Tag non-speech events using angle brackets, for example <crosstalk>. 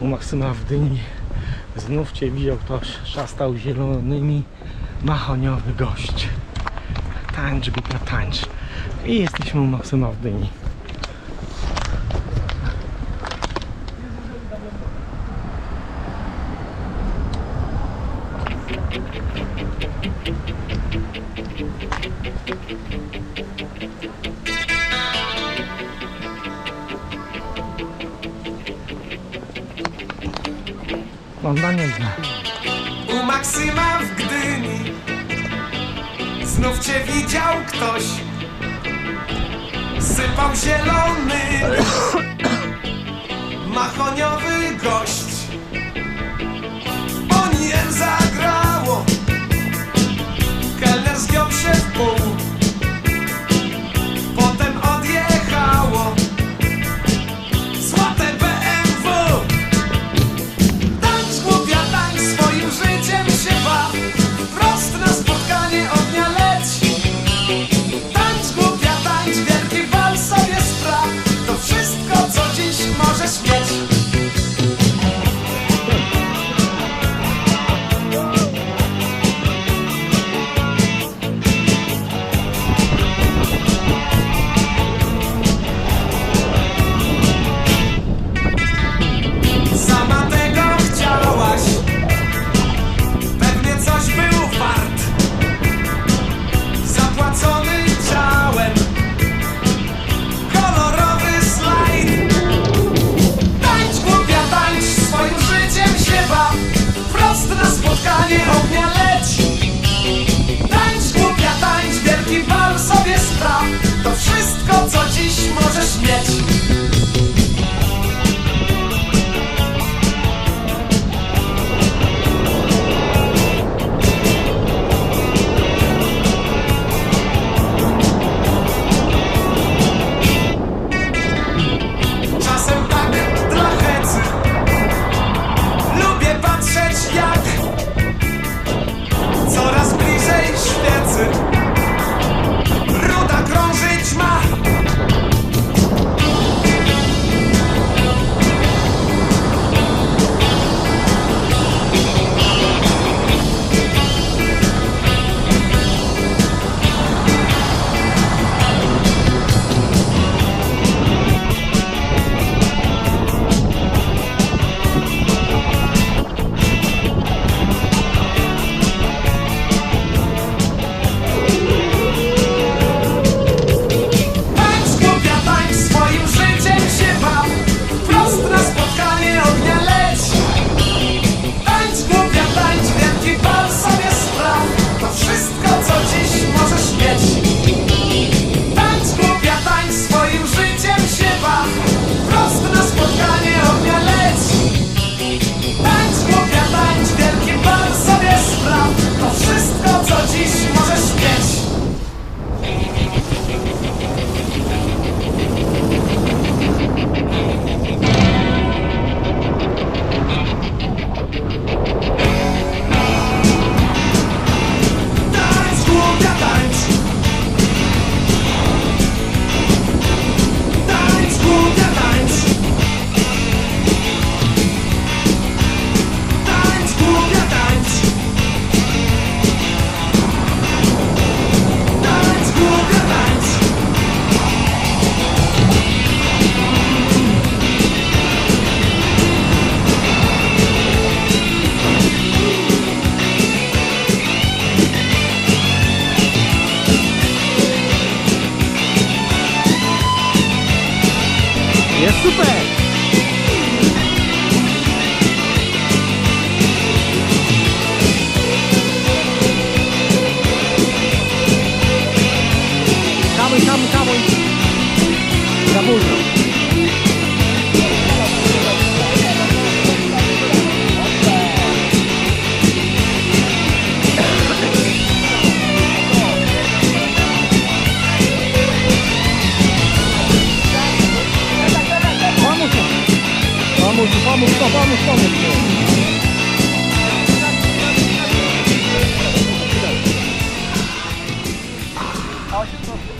u Maksyma w Dyni znów Cię widział ktoś, szastał zielonymi, mahoniowy gość. Tańcz, bita, tańcz. I jesteśmy u Maksyma w Dyni. Ona nie zna. U Maksyma w Gdyni. Znów cię widział ktoś. Sypał zielony. <coughs> Mahoniowy gość. vamos, vamos, vamos, vamos. Acho que